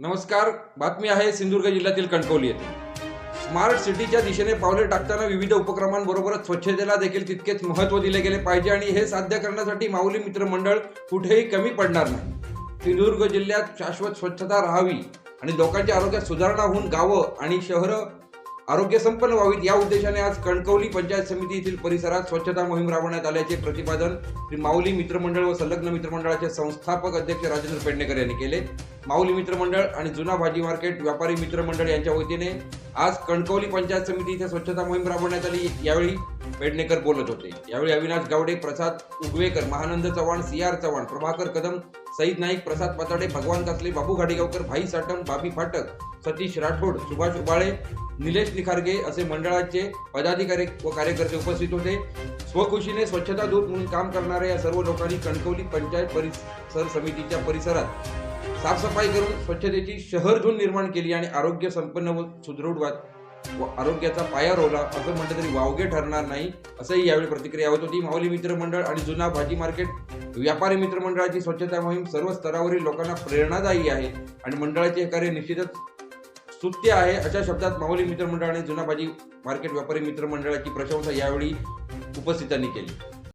नमस्कार बातमी आहे सिंधुदुर्ग जिल्ह्यातील कणकवली येथे. स्मार्ट सिटीच्या दिशेने पावले टाकताना विविध उपक्रमांबरोबरच स्वच्छतेला देखील तितकेच महत्त्व दिले गेले पाहिजे आणि हे साध्य करण्यासाठी माऊली मित्र मंडळ कुठेही कमी पडणार नाही. सिंधुदुर्ग जिल्ह्यात शाश्वत स्वच्छता राहावी आणि लोकांच्या आरोग्यात सुधारणा होऊन गावं आणि शहरं आरोग्य संपन्न व्हावीत या उद्देशाने आज कणकवली पंचायत समिती येथील परिसरात स्वच्छता मोहीम राबवण्यात आल्याचे प्रतिपादन श्री माऊली मित्रमंडळ व संलग्न मित्रमंडळाचे संस्थापक अध्यक्ष राजेंद्र पेडणेकर यांनी केले. माऊली मित्रमंडळ आणि जुना भाजी मार्केट व्यापारी मित्रमंडळ यांच्या वतीने आज कणकवली पंचायत समिती इथे स्वच्छता मोहीम राबवण्यात आली. यावेळी पेडणेकर बोलत होते. यावेळी अविनाश गावडे प्रसाद उगवेकर महानंद चव्हाण सी आर चव्हाण प्रभाकर कदम सईद नाईक प्रसाद पाताडे भगवान कासले बाबू घाडेगावकर भाई साटम बाबी फाटक सतीश राठोड सुभाष उबाळे निलेश निखारगे असे मंडळाचे पदाधिकारी व कार्यकर्ते उपस्थित होते. स्वखुशीने स्वच्छता दूत म्हणून काम करणाऱ्या या सर्व लोकांनी कणकवली पंचायत परिसर समितीच्या परिसरात साफसफाई करून स्वच्छतेची शहर शहरधून निर्माण केली आणि आरोग्य संपन्न व सुदृढ वा- व आरोग्याचा पाया रोवला असं म्हटलं तरी वावगे ठरणार नाही असंही यावेळी प्रतिक्रिया होत होती. माऊली मित्रमंडळ आणि जुना भाजी मार्केट व्यापारी मित्रमंडळाची स्वच्छता मोहीम सर्व स्तरावरील लोकांना प्रेरणादायी आहे आणि मंडळाचे हे कार्य निश्चितच स्तुत्य आहे. अशा शब्दात माऊली मित्रमंडळ आणि जुना भाजी मार्केट व्यापारी मित्रमंडळाची प्रशंसा यावेळी उपस्थितांनी केली.